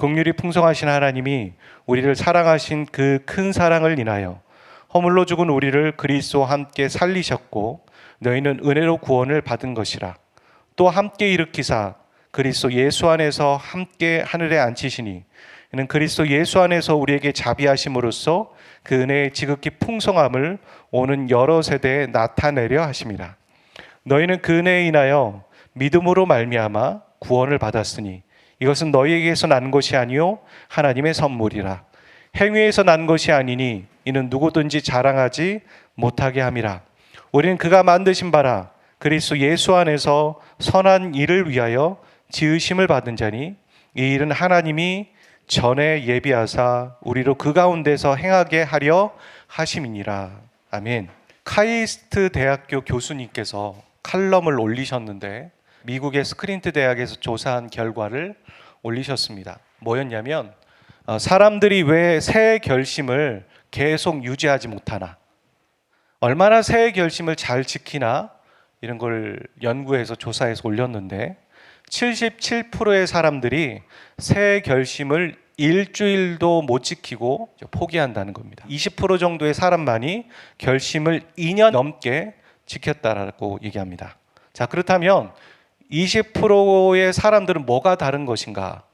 긍휼이 풍성하신 하나님이 우리를 사랑하신 그 큰 사랑을 인하여 허물로 죽은 우리를 그리스도와 함께 살리셨고 너희는 은혜로 구원을 받은 것이라. 또 함께 일으키사 그리스도 예수 안에서 함께 하늘에 앉히시니 이는 그리스도 예수 안에서 우리에게 자비하심으로써 그 은혜의 지극히 풍성함을 오는 여러 세대에 나타내려 하심이라 너희는 그 은혜에 인하여 믿음으로 말미암아 구원을 받았으니 이것은 너희에게서 난 것이 아니요 하나님의 선물이라. 행위에서 난 것이 아니니 이는 누구든지 자랑하지 못하게 함이라. 우리는 그가 만드신 바라. 그리스도 예수 안에서 선한 일을 위하여 지으심을 받은 자니 이 일은 하나님이 전에 예비하사 우리로 그 가운데서 행하게 하려 하심이니라. 아멘. 카이스트 대학교 교수님께서 칼럼을 올리셨는데 미국의 스크린트 대학에서 조사한 결과를 올리셨습니다. 뭐였냐면 어, 사람들이 왜 새 결심을 계속 유지하지 못하나, 얼마나 새 결심을 잘 지키나 이런 걸 연구해서 조사해서 올렸는데 77%의 사람들이 새 결심을 일주일도 못 지키고 포기한다는 겁니다. 20% 정도의 사람만이 결심을 2년 넘게 지켰다라고 얘기합니다. 자, 그렇다면 20%의 사람들은 뭐가 다른 것인가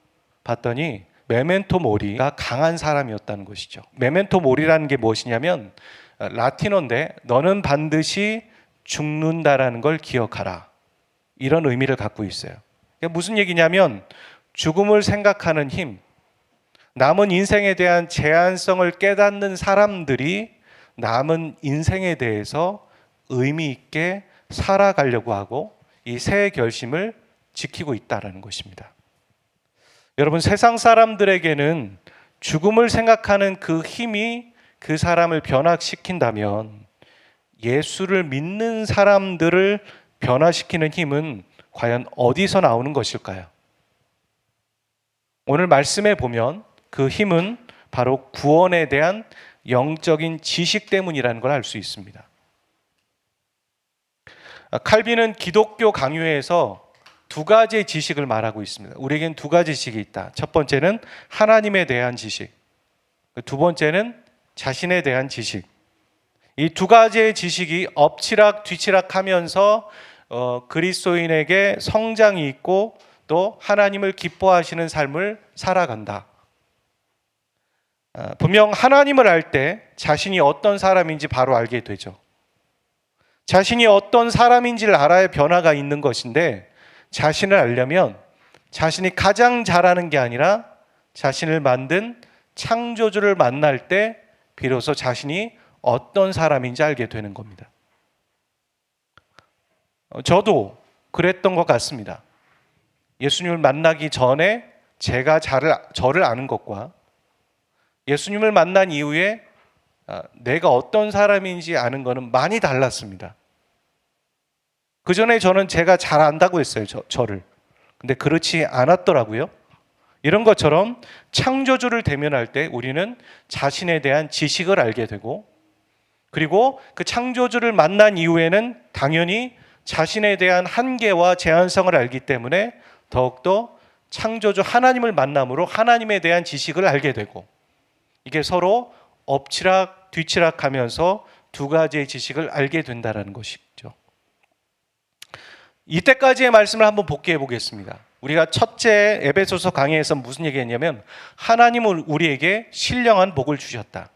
봤더니 메멘토 모리가 강한 사람이었다는 것이죠. 메멘토 모리라는 게 무엇이냐면 어, 라틴어인데 너는 반드시 죽는다라는 걸 기억하라. 이런 의미를 갖고 있어요. 그게 무슨 얘기냐면 죽음을 생각하는 힘, 남은 인생에 대한 제한성을 깨닫는 사람들이 남은 인생에 대해서 의미 있게 살아가려고 하고 이 새 결심을 지키고 있다라는 것입니다. 여러분 세상 사람들에게는 죽음을 생각하는 그 힘이 그 사람을 변화시킨다면 예수를 믿는 사람들을 변화시키는 힘은 과연 어디서 나오는 것일까요? 오늘 말씀에 보면 그 힘은 바로 구원에 대한 영적인 지식 때문이라는 걸 알 수 있습니다. 아, 칼빈은 기독교 강요에서 두 가지의 지식을 말하고 있습니다. 우리에겐 두 가지 지식이 있다. 첫 번째는 하나님에 대한 지식. 두 번째는 자신에 대한 지식. 이 두 가지의 지식이 엎치락 뒤치락 하면서 어, 그리스도인에게 성장이 있고 또 하나님을 기뻐하시는 삶을 살아간다. 아, 분명 하나님을 알 때 자신이 어떤 사람인지 바로 알게 되죠. 자신이 어떤 사람인지를 알아야 변화가 있는 것인데 자신을 알려면 자신이 가장 잘하는 게 아니라 자신을 만든 창조주를 만날 때 비로소 자신이 어떤 사람인지 알게 되는 겁니다. 어, 저도 그랬던 것 같습니다. 예수님을 만나기 전에 제가 저를, 아는 것과 예수님을 만난 이후에 아, 내가 어떤 사람인지 아는 것은 많이 달랐습니다. 그 전에 저는 제가 잘 안다고 했어요, 저, 저를. 근데 그렇지 않았더라고요. 이런 것처럼 창조주를 대면할 때 우리는 자신에 대한 지식을 알게 되고 그리고 그 창조주를 만난 이후에는 당연히 자신에 대한 한계와 제한성을 알기 때문에 더욱더 창조주 하나님을 만남으로 하나님에 대한 지식을 알게 되고 이게 서로 엎치락 뒤치락 하면서 두 가지의 지식을 알게 된다는 것이죠. 이때까지의 말씀을 한번 복귀해 보겠습니다. 우리가 첫째 에베소서 강의에서 무슨 얘기했냐면 하나님은 우리에게 신령한 복을 주셨다.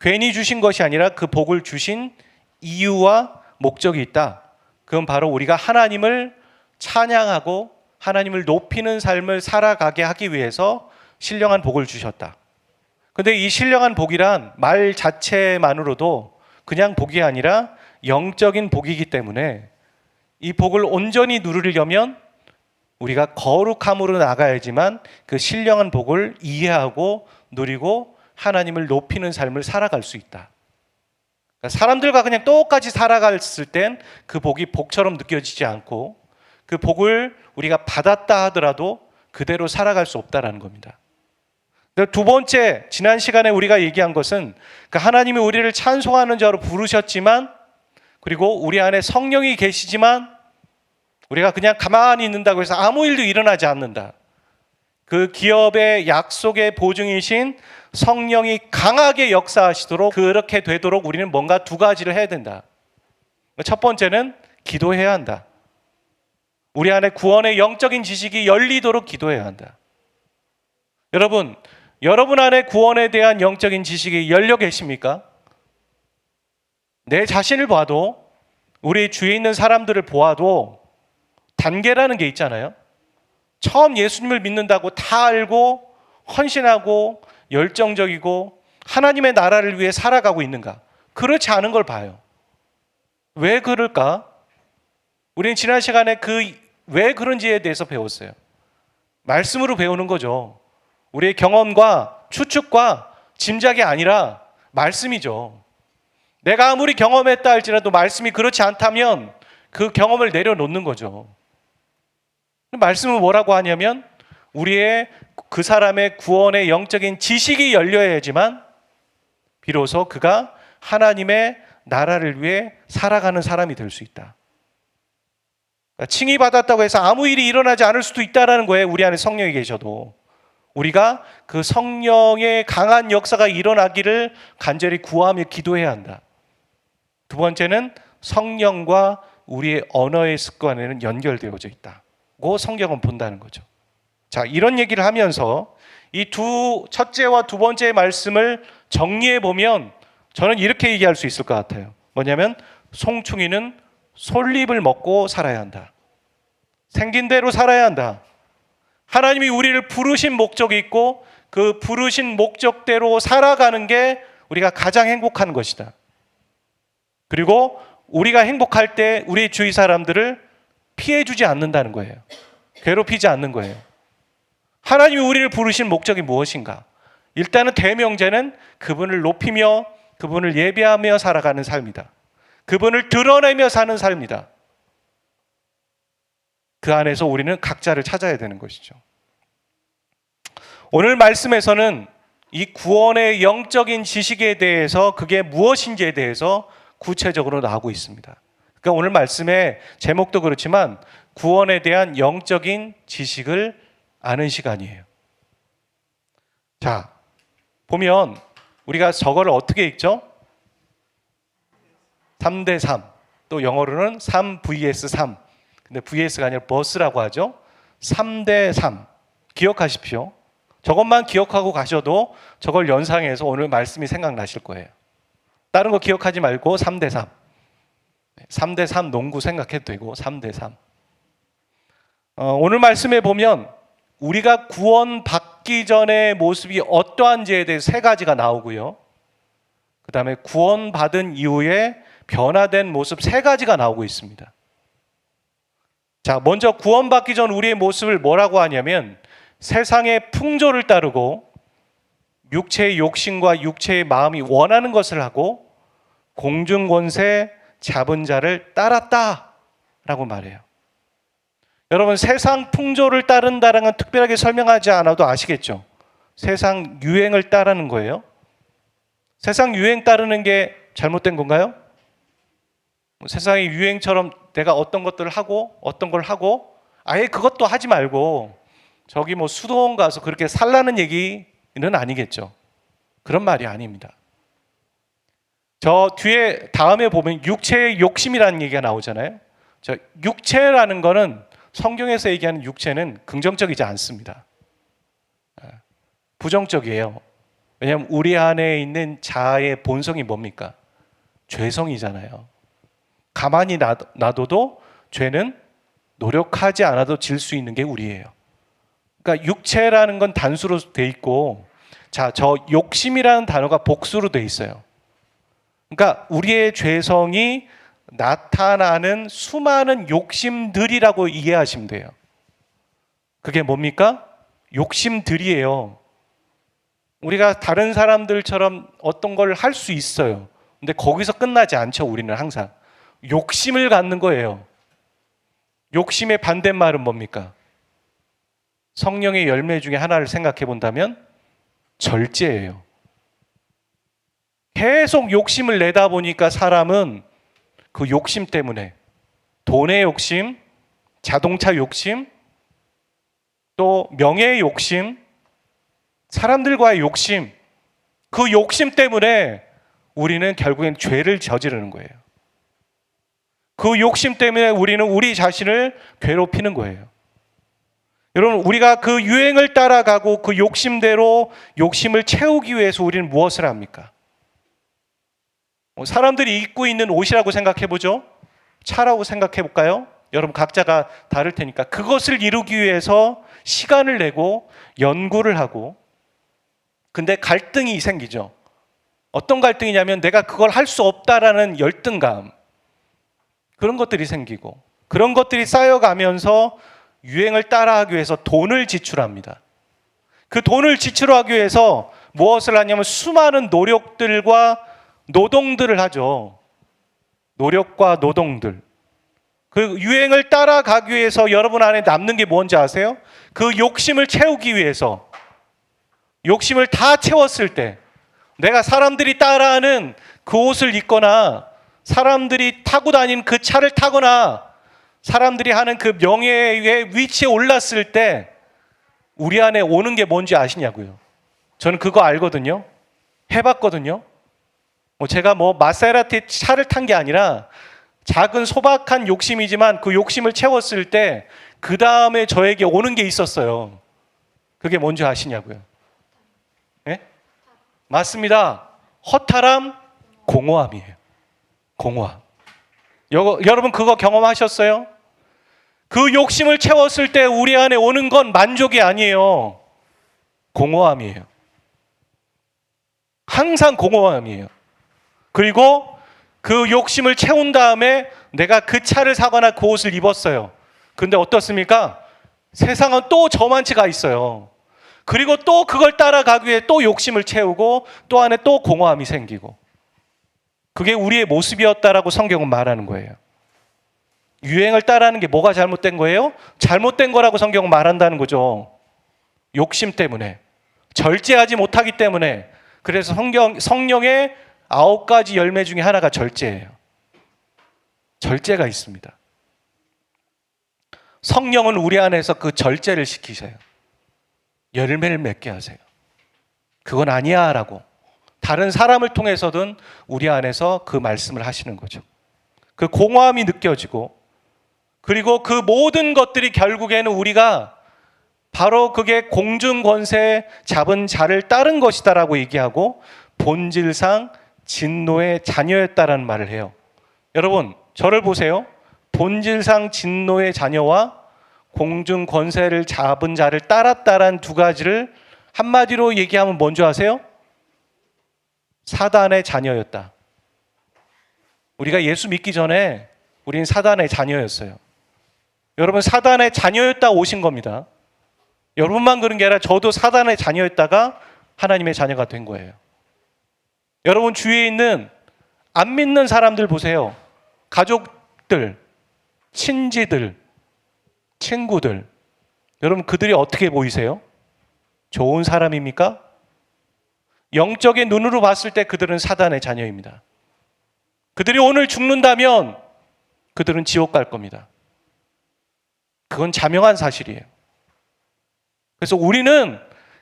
괜히 주신 것이 아니라 그 복을 주신 이유와 목적이 있다. 그건 바로 우리가 하나님을 찬양하고 하나님을 높이는 삶을 살아가게 하기 위해서 신령한 복을 주셨다. 근데 이 신령한 복이란 말 자체만으로도 그냥 복이 아니라 영적인 복이기 때문에 이 복을 온전히 누리려면 우리가 거룩함으로 나가야지만 그 신령한 복을 이해하고 누리고 하나님을 높이는 삶을 살아갈 수 있다. 그러니까 사람들과 그냥 똑같이 살아갔을 땐 그 복이 복처럼 느껴지지 않고 그 복을 우리가 받았다 하더라도 그대로 살아갈 수 없다라는 겁니다. 근데 두 번째 지난 시간에 우리가 얘기한 것은 그 하나님이 우리를 찬송하는 자로 부르셨지만 그리고 우리 안에 성령이 계시지만 우리가 그냥 가만히 있는다고 해서 아무 일도 일어나지 않는다. 그 기업의 약속의 보증이신 성령이 강하게 역사하시도록 그렇게 되도록 우리는 뭔가 두 가지를 해야 된다. 첫 번째는 기도해야 한다. 우리 안에 구원의 영적인 지식이 열리도록 기도해야 한다. 여러분, 여러분 안에 구원에 대한 영적인 지식이 열려 계십니까? 내 자신을 봐도 우리 주위에 있는 사람들을 보아도 단계라는 게 있잖아요. 처음 예수님을 믿는다고 다 알고 헌신하고 열정적이고 하나님의 나라를 위해 살아가고 있는가? 그렇지 않은 걸 봐요. 왜 그럴까? 우리는 지난 시간에 그 왜 그런지에 대해서 배웠어요. 말씀으로 배우는 거죠. 우리의 경험과 추측과 짐작이 아니라 말씀이죠. 내가 아무리 경험했다 할지라도 말씀이 그렇지 않다면 그 경험을 내려놓는 거죠. 말씀은 뭐라고 하냐면 우리의 그 사람의 구원의 영적인 지식이 열려야지만 비로소 그가 하나님의 나라를 위해 살아가는 사람이 될 수 있다. 그러니까 칭의 받았다고 해서 아무 일이 일어나지 않을 수도 있다라는 거예요. 우리 안에 성령이 계셔도. 우리가 그 성령의 강한 역사가 일어나기를 간절히 구하며 기도해야 한다. 두 번째는 성령과 우리의 언어의 습관에는 연결되어져 있다고 성경은 본다는 거죠. 자, 이런 얘기를 하면서 이 두 첫째와 두 번째 말씀을 정리해 보면 저는 이렇게 얘기할 수 있을 것 같아요. 뭐냐면 송충이는 솔잎을 먹고 살아야 한다. 생긴 대로 살아야 한다. 하나님이 우리를 부르신 목적이 있고 그 부르신 목적대로 살아가는 게 우리가 가장 행복한 것이다. 그리고 우리가 행복할 때 우리 주위 사람들을 피해 주지 않는다는 거예요. 괴롭히지 않는 거예요. 하나님이 우리를 부르신 목적이 무엇인가? 일단은 대명제는 그분을 높이며 그분을 예배하며 살아가는 삶이다. 그분을 드러내며 사는 삶이다. 그 안에서 우리는 각자를 찾아야 되는 것이죠. 오늘 말씀에서는 이 구원의 영적인 지식에 대해서 그게 무엇인지에 대해서 구체적으로 나오고 있습니다. 그러니까 오늘 말씀의 제목도 그렇지만 구원에 대한 영적인 지식을 아는 시간이에요. 자, 보면 우리가 저거를 어떻게 읽죠? 3대 3. 또 영어로는 3 vs 3. 근데 vs가 아니라 버스라고 하죠. 3대 3. 기억하십시오. 저것만 기억하고 가셔도 저걸 연상해서 오늘 말씀이 생각나실 거예요. 다른 거 기억하지 말고 3대 3. 3대 3 농구 생각해도 되고 3대 3. 어, 오늘 말씀에 보면 우리가 구원 받기 전의 모습이 어떠한지에 대해 세 가지가 나오고요. 그 다음에 구원 받은 이후에 변화된 모습 세 가지가 나오고 있습니다. 자, 먼저 구원받기 전 우리의 모습을 뭐라고 하냐면 세상의 풍조를 따르고 육체의 욕심과 육체의 마음이 원하는 것을 하고 공중 권세 잡은 자를 따랐다라고 말해요. 여러분 세상 풍조를 따른다는 건 특별하게 설명하지 않아도 아시겠죠? 세상 유행을 따르는 거예요. 세상 유행 따르는 게 잘못된 건가요? 세상의 유행처럼 내가 어떤 것들을 하고 어떤 걸 하고 아예 그것도 하지 말고 저기 뭐 수도원 가서 그렇게 살라는 얘기는 아니겠죠. 그런 말이 아닙니다. 저 뒤에 다음에 보면 육체의 욕심이라는 얘기가 나오잖아요. 저 육체라는 거는 성경에서 얘기하는 육체는 긍정적이지 않습니다. 아, 부정적이에요. 왜냐하면 우리 안에 있는 자아의 본성이 뭡니까? 죄성이잖아요. 가만히 놔둬도 죄는 노력하지 않아도 질 수 있는 게 우리예요. 그러니까 육체라는 건 단수로 돼 있고 자, 저 욕심이라는 단어가 복수로 돼 있어요. 그러니까 우리의 죄성이 나타나는 수많은 욕심들이라고 이해하시면 돼요. 그게 뭡니까? 욕심들이에요. 우리가 다른 사람들처럼 어떤 걸 할 수 있어요. 근데 거기서 끝나지 않죠. 우리는 항상 욕심을 갖는 거예요. 욕심의 반대말은 뭡니까? 성령의 열매 중에 하나를 생각해 본다면 절제예요. 계속 욕심을 내다 보니까 사람은 그 욕심 때문에 돈의 욕심, 자동차 욕심, 또 명예의 욕심, 사람들과의 욕심, 그 욕심 때문에 우리는 결국엔 죄를 저지르는 거예요. 그 욕심 때문에 우리는 우리 자신을 괴롭히는 거예요. 여러분, 우리가 그 유행을 따라가고 그 욕심대로 욕심을 채우기 위해서 우리는 무엇을 합니까? 뭐 사람들이 입고 있는 옷이라고 생각해 보죠. 차라고 생각해 볼까요? 여러분 각자가 다를 테니까 그것을 이루기 위해서 시간을 내고 연구를 하고 근데 갈등이 생기죠. 어떤 갈등이냐면 내가 그걸 할 수 없다라는 열등감 그런 것들이 생기고 그런 것들이 쌓여가면서 유행을 따라하기 위해서 돈을 지출합니다. 그 돈을 지출하기 위해서 무엇을 하냐면 수많은 노력들과 노동들을 하죠. 노력과 노동들. 그 유행을 따라가기 위해서 여러분 안에 남는 게 뭔지 아세요? 그 욕심을 채우기 위해서 욕심을 다 채웠을 때 내가 사람들이 따라하는 그 옷을 입거나 사람들이 타고 다니는 그 차를 타거나 사람들이 하는 그 명예의 위치에 올랐을 때 우리 안에 오는 게 뭔지 아시냐고요. 저는 그거 알거든요. 해봤거든요. 뭐 제가 뭐 마세라티 차를 탄 게 아니라 작은 소박한 욕심이지만 그 욕심을 채웠을 때 그 다음에 저에게 오는 게 있었어요. 그게 뭔지 아시냐고요. 예? 맞습니다. 허탈함, 공허함이에요. 공허함. 여, 여러분 그거 경험하셨어요? 그 욕심을 채웠을 때 우리 안에 오는 건 만족이 아니에요. 공허함이에요. 항상 공허함이에요. 그리고 그 욕심을 채운 다음에 내가 그 차를 사거나 그 옷을 입었어요. 근데 어떻습니까? 세상은 또 저만치가 있어요. 그리고 또 그걸 따라가기 위해 또 욕심을 채우고 또 안에 또 공허함이 생기고. 그게 우리의 모습이었다라고 성경은 말하는 거예요. 유행을 따라하는 게 뭐가 잘못된 거예요? 잘못된 거라고 성경은 말한다는 거죠. 욕심 때문에. 절제하지 못하기 때문에. 그래서 성경, 성령의 아홉 가지 열매 중에 하나가 절제예요. 절제가 있습니다. 성령은 우리 안에서 그 절제를 시키세요. 열매를 맺게 하세요. 그건 아니야 라고. 다른 사람을 통해서든 우리 안에서 그 말씀을 하시는 거죠. 그 공허함이 느껴지고 그리고 그 모든 것들이 결국에는 우리가 바로 그게 공중 권세 잡은 자를 따른 것이다라고 얘기하고 본질상 진노의 자녀였다라는 말을 해요. 여러분, 저를 보세요. 본질상 진노의 자녀와 공중 권세를 잡은 자를 따랐다란 두 가지를 한마디로 얘기하면 뭔지 아세요? 사단의 자녀였다. 우리가 예수 믿기 전에 우린 사단의 자녀였어요. 여러분 사단의 자녀였다 오신 겁니다. 여러분만 그런 게 아니라 저도 사단의 자녀였다가 하나님의 자녀가 된 거예요. 여러분 주위에 있는 안 믿는 사람들 보세요. 가족들, 친지들, 친구들. 여러분 그들이 어떻게 보이세요? 좋은 사람입니까? 영적인 눈으로 봤을 때 그들은 사단의 자녀입니다. 그들이 오늘 죽는다면 그들은 지옥 갈 겁니다. 그건 자명한 사실이에요. 그래서 우리는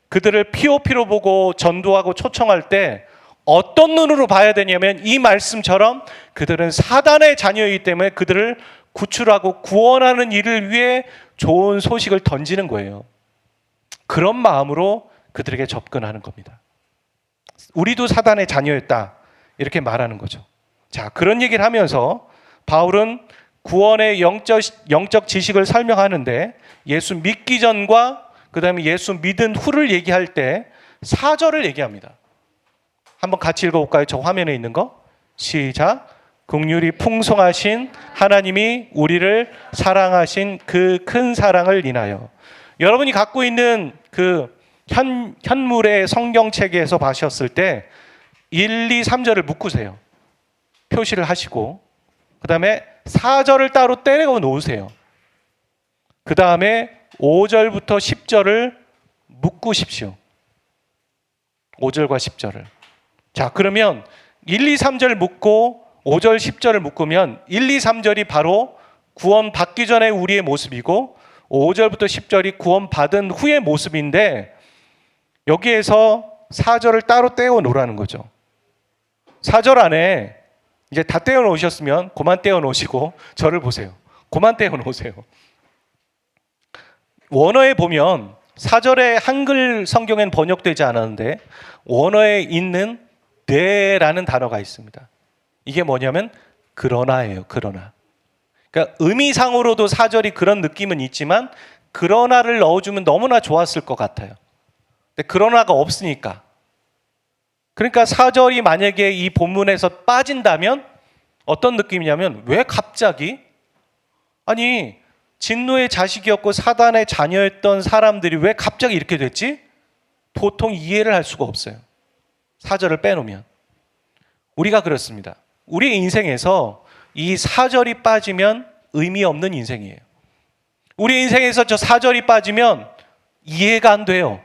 그들을 피오피로 보고 전도하고 초청할 때 어떤 눈으로 봐야 되냐면 이 말씀처럼 그들은 사단의 자녀이기 때문에 그들을 구출하고 구원하는 일을 위해 좋은 소식을 던지는 거예요. 그런 마음으로 그들에게 접근하는 겁니다. 우리도 사단의 자녀였다. 이렇게 말하는 거죠. 자, 그런 얘기를 하면서 바울은 구원의 영적, 영적 지식을 설명하는데 예수 믿기 전과 그 다음에 예수 믿은 후를 얘기할 때 사절을 얘기합니다. 한번 같이 읽어볼까요? 저 화면에 있는 거. 시작. 국률이 풍성하신 하나님이 우리를 사랑하신 그 큰 사랑을 인하여. 여러분이 갖고 있는 그 현, 현물의 성경책에서 봐셨을 때 1, 2, 3절을 묶으세요. 표시를 하시고 그 다음에 4절을 따로 때려 놓으세요. 그 다음에 5절부터 10절을 묶으십시오. 5절과 10절을. 자, 그러면 1, 2, 3절 묶고 5절, 10절을 묶으면 1, 2, 3절이 바로 구원 받기 전에 우리의 모습이고 5절부터 10절이 구원 받은 후의 모습인데 여기에서 4절을 따로 떼어 놓으라는 거죠. 4절 안에 이제 다 떼어 놓으셨으면 그만 떼어 놓으시고 저를 보세요. 그만 떼어 놓으세요. 원어에 보면 4절에 한글 성경엔 번역되지 않았는데 원어에 있는 네라는 단어가 있습니다. 이게 뭐냐면 그러나예요. 그러나. 그러니까 의미상으로도 4절이 그런 느낌은 있지만 그러나를 넣어주면 너무나 좋았을 것 같아요. 근데 그러나가 없으니까. 그러니까 4절이 만약에 이 본문에서 빠진다면 어떤 느낌이냐면 왜 갑자기 아니 진노의 자식이었고 사단의 자녀였던 사람들이 왜 갑자기 이렇게 됐지? 도통 이해를 할 수가 없어요. 4절을 빼놓으면. 우리가 그렇습니다. 우리 인생에서 이 4절이 빠지면 의미 없는 인생이에요. 우리 인생에서 저 4절이 빠지면 이해가 안 돼요.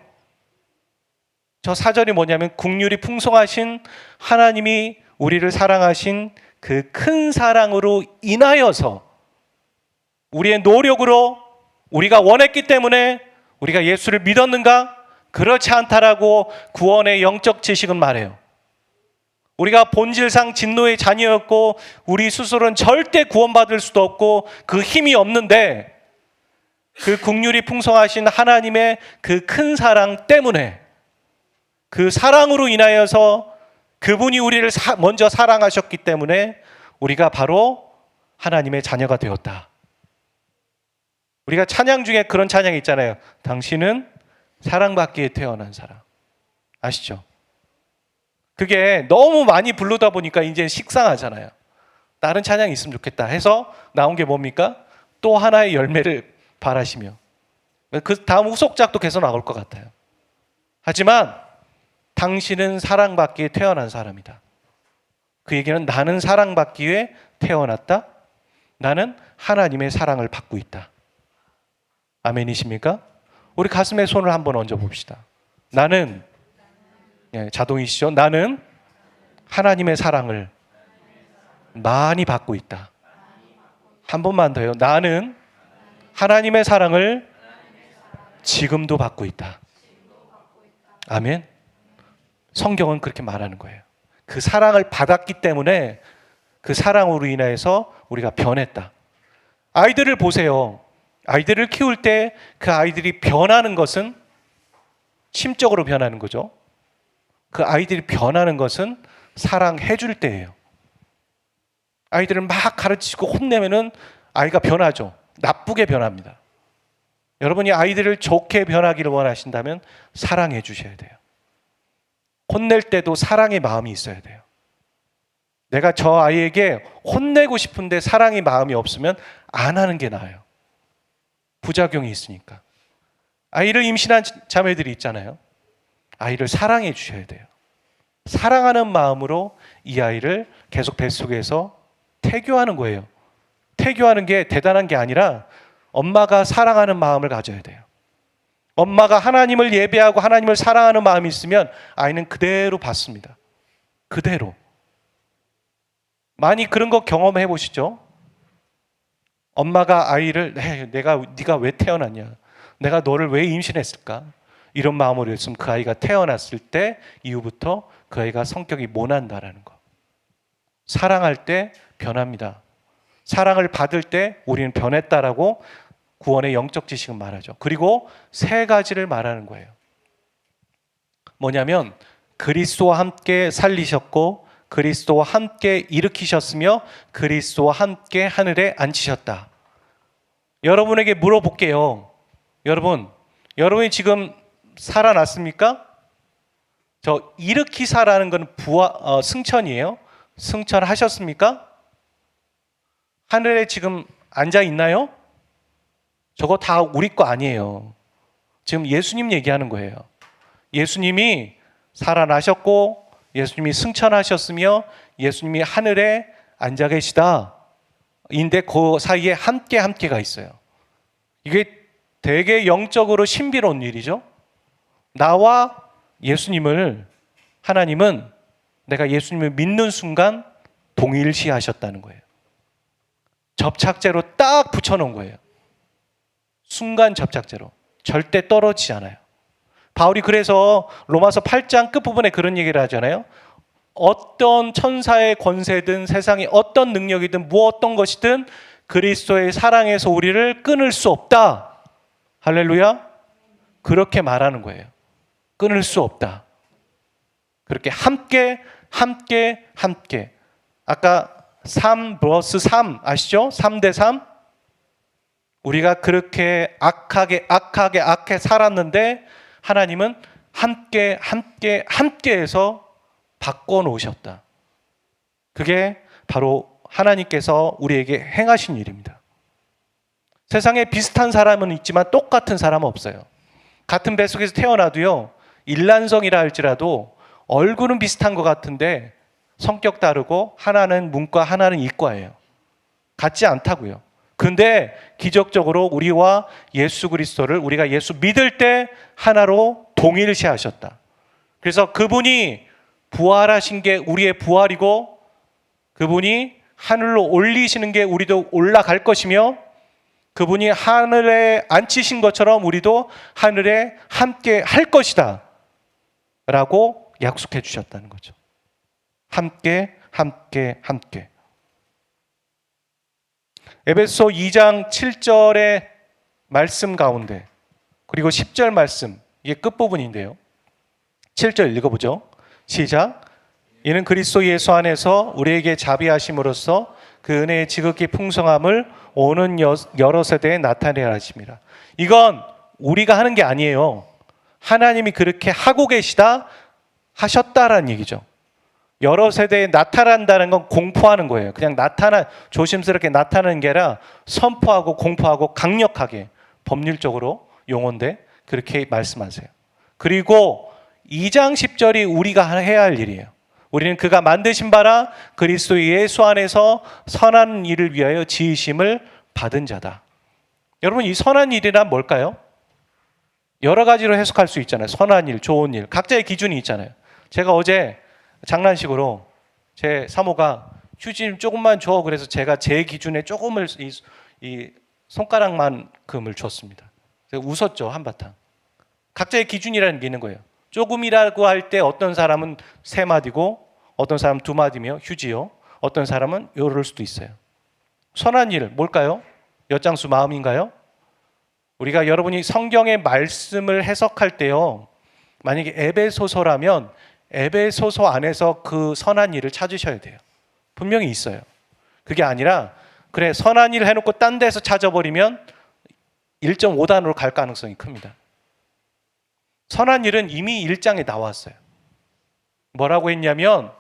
저 4절이 뭐냐면 국률이 풍성하신 하나님이 우리를 사랑하신 그 큰 사랑으로 인하여서 우리의 노력으로 우리가 원했기 때문에 우리가 예수를 믿었는가? 그렇지 않다라고 구원의 영적 지식은 말해요. 우리가 본질상 진노의 자녀였고 우리 스스로는 절대 구원받을 수도 없고 그 힘이 없는데 그 국률이 풍성하신 하나님의 그 큰 사랑 때문에 그 사랑으로 인하여서 그분이 우리를 사- 먼저 사랑하셨기 때문에 우리가 바로 하나님의 자녀가 되었다. 우리가 찬양 중에 그런 찬양이 있잖아요. 당신은 사랑받기에 태어난 사람. 아시죠? 그게 너무 많이 부르다 보니까 이제 식상하잖아요. 다른 찬양이 있으면 좋겠다 해서 나온 게 뭡니까? 또 하나의 열매를 바라시며. 그 다음 후속작도 계속 나올 것 같아요. 하지만 당신은 사랑받기에 태어난 사람이다. 그 얘기는 나는 사랑받기 위해 태어났다. 나는 하나님의 사랑을 받고 있다. 아멘이십니까? 우리 가슴에 손을 한번 얹어 봅시다. 나는 예, 자동이시죠? 나는 하나님의 사랑을 많이 받고 있다. 한 번만 더요. 나는 하나님의 사랑을 지금도 받고 있다. 아멘. 성경은 그렇게 말하는 거예요. 그 사랑을 받았기 때문에 그 사랑으로 인해서 우리가 변했다. 아이들을 보세요. 아이들을 키울 때 그 아이들이 변하는 것은 심적으로 변하는 거죠. 그 아이들이 변하는 것은 사랑해 줄 때예요. 아이들을 막 가르치고 혼내면은 아이가 변하죠. 나쁘게 변합니다. 여러분이 아이들을 좋게 변하기를 원하신다면 사랑해 주셔야 돼요. 혼낼 때도 사랑의 마음이 있어야 돼요. 내가 저 아이에게 혼내고 싶은데 사랑의 마음이 없으면 안 하는 게 나아요. 부작용이 있으니까. 아이를 임신한 자매들이 있잖아요. 아이를 사랑해 주셔야 돼요. 사랑하는 마음으로 이 아이를 계속 뱃속에서 태교하는 거예요. 태교하는 게 대단한 게 아니라 엄마가 사랑하는 마음을 가져야 돼요. 엄마가 하나님을 예배하고 하나님을 사랑하는 마음이 있으면 아이는 그대로 받습니다. 그대로. 많이 그런 거 경험해 보시죠? 엄마가 아이를 네, 내가 네가 왜 태어났냐? 내가 너를 왜 임신했을까? 이런 마음으로 했으면 그 아이가 태어났을 때 이후부터 그 아이가 성격이 모난다라는 거. 사랑할 때 변합니다. 사랑을 받을 때 우리는 변했다라고 구원의 영적 지식은 말하죠. 그리고 세 가지를 말하는 거예요. 뭐냐면 그리스도와 함께 살리셨고 그리스도와 함께 일으키셨으며 그리스도와 함께 하늘에 앉히셨다. 여러분에게 물어볼게요. 여러분, 여러분이 지금 살아났습니까? 저 일으키사라는 건 부하 어, 승천이에요. 승천하셨습니까? 하늘에 지금 앉아 있나요? 저거 다 우리 거 아니에요. 지금 예수님 얘기하는 거예요. 예수님이 살아나셨고 예수님이 승천하셨으며 예수님이 하늘에 앉아 계시다. 인데 그 사이에 함께 함께가 있어요. 이게 되게 영적으로 신비로운 일이죠. 나와 예수님을 하나님은 내가 예수님을 믿는 순간 동일시하셨다는 거예요. 접착제로 딱 붙여놓은 거예요. 순간 접착제로 절대 떨어지지 않아요. 바울이 그래서 로마서 8장 끝부분에 그런 얘기를 하잖아요. 어떤 천사의 권세든 세상의 어떤 능력이든 무엇던 것이든 그리스도의 사랑에서 우리를 끊을 수 없다. 할렐루야. 그렇게 말하는 거예요. 끊을 수 없다. 그렇게 함께 함께 함께 아까 3 플러스 3 아시죠? 3대 3 우리가 그렇게 악하게 악하게 악해 살았는데 하나님은 함께 함께 함께해서 바꿔 놓으셨다. 그게 바로 하나님께서 우리에게 행하신 일입니다. 세상에 비슷한 사람은 있지만 똑같은 사람은 없어요. 같은 뱃속에서 태어나도요. 일란성이라 할지라도 얼굴은 비슷한 것 같은데 성격 다르고 하나는 문과 하나는 이과예요. 같지 않다고요. 근데 기적적으로 우리와 예수 그리스도를 우리가 예수 믿을 때 하나로 동일시 하셨다. 그래서 그분이 부활하신 게 우리의 부활이고 그분이 하늘로 올리시는 게 우리도 올라갈 것이며 그분이 하늘에 앉히신 것처럼 우리도 하늘에 함께 할 것이다. 라고 약속해 주셨다는 거죠. 함께, 함께, 함께. 에베소 2장 7절의 말씀 가운데 그리고 10절 말씀 이게 끝부분인데요. 7절 읽어보죠. 시작. 이는 그리스도 예수 안에서 우리에게 자비하심으로써 그 은혜의 지극히 풍성함을 오는 여- 여러 세대에 나타내야 하십니다. 이건 우리가 하는 게 아니에요. 하나님이 그렇게 하고 계시다 하셨다라는 얘기죠. 여러 세대에 나타난다는 건 공포하는 거예요. 그냥 나타나 조심스럽게 나타나는 게 아니라 선포하고 공포하고 강력하게 법률적으로 용어인데 그렇게 말씀하세요. 그리고 2장 10절이 우리가 해야 할 일이에요. 우리는 그가 만드신 바라 그리스도 예수 안에서 선한 일을 위하여 지으심을 받은 자다. 여러분 이 선한 일이란 뭘까요? 여러 가지로 해석할 수 있잖아요. 선한 일, 좋은 일, 각자의 기준이 있잖아요. 제가 어제 장난식으로 제 사모가 휴지 좀 조금만 줘 그래서 제가 제 기준에 조금을 이, 이 손가락만큼을 줬습니다. 웃었죠 한바탕. 각자의 기준이라는 게 있는 거예요. 조금이라고 할 때 어떤 사람은 세 마디고 어떤 사람 두 마디며 휴지요. 어떤 사람은 요럴 수도 있어요. 선한 일 뭘까요? 엿장수 마음인가요? 우리가 여러분이 성경의 말씀을 해석할 때요. 만약에 에베소서라면 에베소서 안에서 그 선한 일을 찾으셔야 돼요. 분명히 있어요. 그게 아니라 그래 선한 일 해놓고 딴 데서 찾아버리면 1.5단으로 갈 가능성이 큽니다. 선한 일은 이미 1장에 나왔어요. 뭐라고 했냐면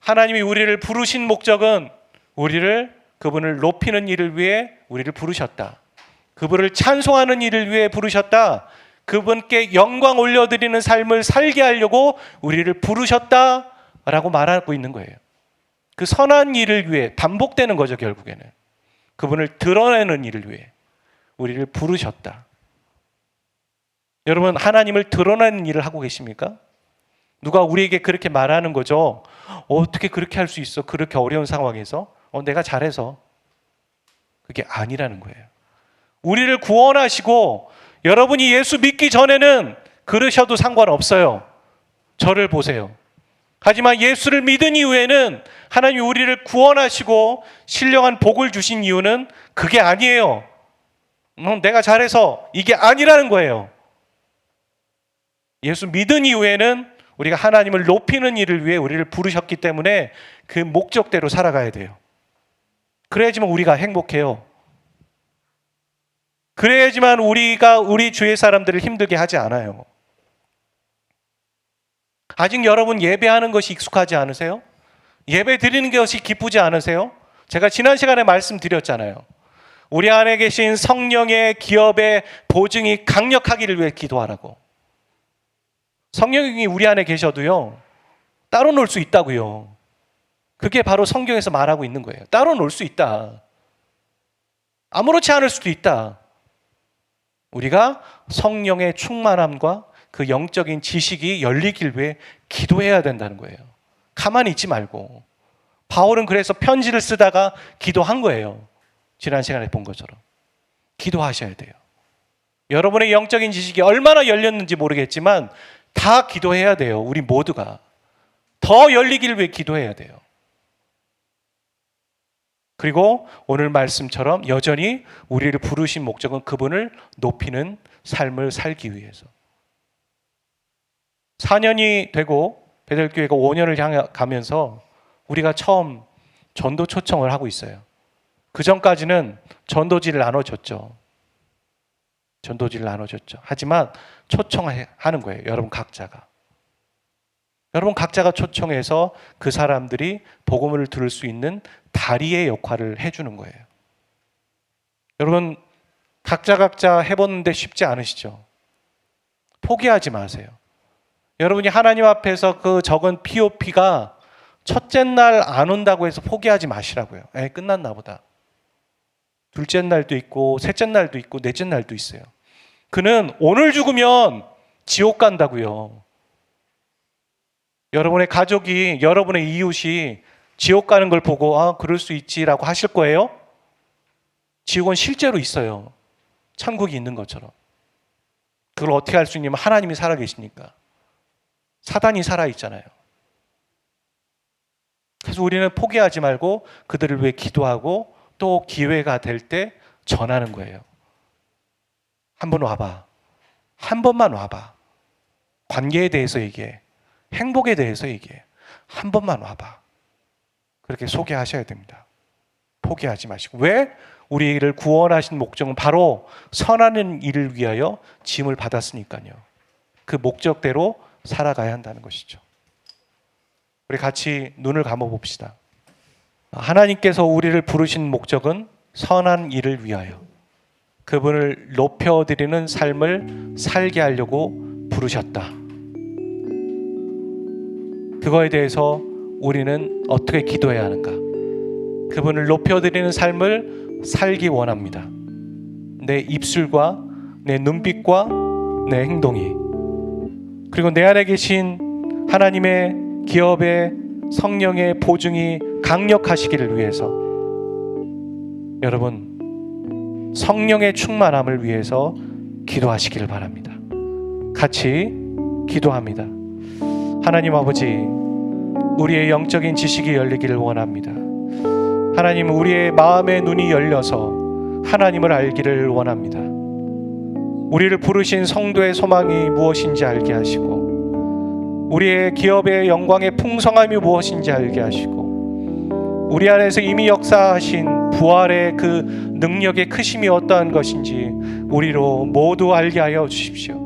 하나님이 우리를 부르신 목적은 우리를 그분을 높이는 일을 위해 우리를 부르셨다. 그분을 찬송하는 일을 위해 부르셨다. 그분께 영광 올려드리는 삶을 살게 하려고 우리를 부르셨다라고 말하고 있는 거예요. 그 선한 일을 위해 반복되는 거죠, 결국에는. 그분을 드러내는 일을 위해 우리를 부르셨다. 여러분, 하나님을 드러내는 일을 하고 계십니까? 누가 우리에게 그렇게 말하는 거죠. 어떻게 그렇게 할 수 있어? 그렇게 어려운 상황에서? 어, 내가 잘해서. 그게 아니라는 거예요. 우리를 구원하시고 여러분이 예수 믿기 전에는 그러셔도 상관없어요. 저를 보세요. 하지만 예수를 믿은 이후에는 하나님이 우리를 구원하시고 신령한 복을 주신 이유는 그게 아니에요. 음, 내가 잘해서 이게 아니라는 거예요. 예수 믿은 이후에는 우리가 하나님을 높이는 일을 위해 우리를 부르셨기 때문에 그 목적대로 살아가야 돼요. 그래야지만 우리가 행복해요. 그래야지만 우리가 우리 주의 사람들을 힘들게 하지 않아요. 아직 여러분 예배하는 것이 익숙하지 않으세요? 예배 드리는 것이 기쁘지 않으세요? 제가 지난 시간에 말씀드렸잖아요. 우리 안에 계신 성령의 기업의 보증이 강력하기를 위해 기도하라고. 성령이 우리 안에 계셔도요. 따로 놀 수 있다고요. 그게 바로 성경에서 말하고 있는 거예요. 따로 놀 수 있다. 아무렇지 않을 수도 있다. 우리가 성령의 충만함과 그 영적인 지식이 열리길 위해 기도해야 된다는 거예요. 가만히 있지 말고. 바울은 그래서 편지를 쓰다가 기도한 거예요. 지난 시간에 본 것처럼. 기도하셔야 돼요. 여러분의 영적인 지식이 얼마나 열렸는지 모르겠지만 다 기도해야 돼요. 우리 모두가. 더 열리길 위해 기도해야 돼요. 그리고 오늘 말씀처럼 여전히 우리를 부르신 목적은 그분을 높이는 삶을 살기 위해서. 4년이 되고 베델교회가 5년을 향해 가면서 우리가 처음 전도 초청을 하고 있어요. 그 전까지는 전도지를 나눠줬죠. 전도지를 나눠줬죠. 하지만 초청하는 거예요. 여러분 각자가. 여러분 각자가 초청해서 그 사람들이 복음을 들을 수 있는 다리의 역할을 해주는 거예요. 여러분 각자 각자 해보는데 쉽지 않으시죠? 포기하지 마세요. 여러분이 하나님 앞에서 그 적은 POP가 첫째 날 안 온다고 해서 포기하지 마시라고요. 에 끝났나 보다. 둘째 날도 있고 셋째 날도 있고 넷째 날도 있어요. 그는 오늘 죽으면 지옥 간다고요. 여러분의 가족이 여러분의 이웃이 지옥 가는 걸 보고 아 그럴 수 있지라고 하실 거예요? 지옥은 실제로 있어요. 천국이 있는 것처럼. 그걸 어떻게 할 수 있냐면 하나님이 살아 계시니까. 사단이 살아 있잖아요. 그래서 우리는 포기하지 말고 그들을 위해 기도하고 또 기회가 될 때 전하는 거예요. 한 번 와봐. 한 번만 와봐. 관계에 대해서 얘기해. 행복에 대해서 얘기해. 한 번만 와봐. 그렇게 소개하셔야 됩니다. 포기하지 마시고. 왜? 우리를 구원하신 목적은 바로 선하는 일을 위하여 짐을 받았으니까요. 그 목적대로 살아가야 한다는 것이죠. 우리 같이 눈을 감아 봅시다. 하나님께서 우리를 부르신 목적은 선한 일을 위하여 그분을 높여드리는 삶을 살게 하려고 부르셨다. 그거에 대해서 우리는 어떻게 기도해야 하는가? 그분을 높여드리는 삶을 살기 원합니다. 내 입술과 내 눈빛과 내 행동이 그리고 내 안에 계신 하나님의 기업의 성령의 보증이 강력하시기를 위해서 여러분 성령의 충만함을 위해서 기도하시기를 바랍니다. 같이 기도합니다. 하나님 아버지, 우리의 영적인 지식이 열리기를 원합니다. 하나님, 우리의 마음의 눈이 열려서 하나님을 알기를 원합니다. 우리를 부르신 성도의 소망이 무엇인지 알게 하시고, 우리의 기업의 영광의 풍성함이 무엇인지 알게 하시고, 우리 안에서 이미 역사하신 부활의 그 능력의 크심이 어떠한 것인지 우리로 모두 알게 하여 주십시오.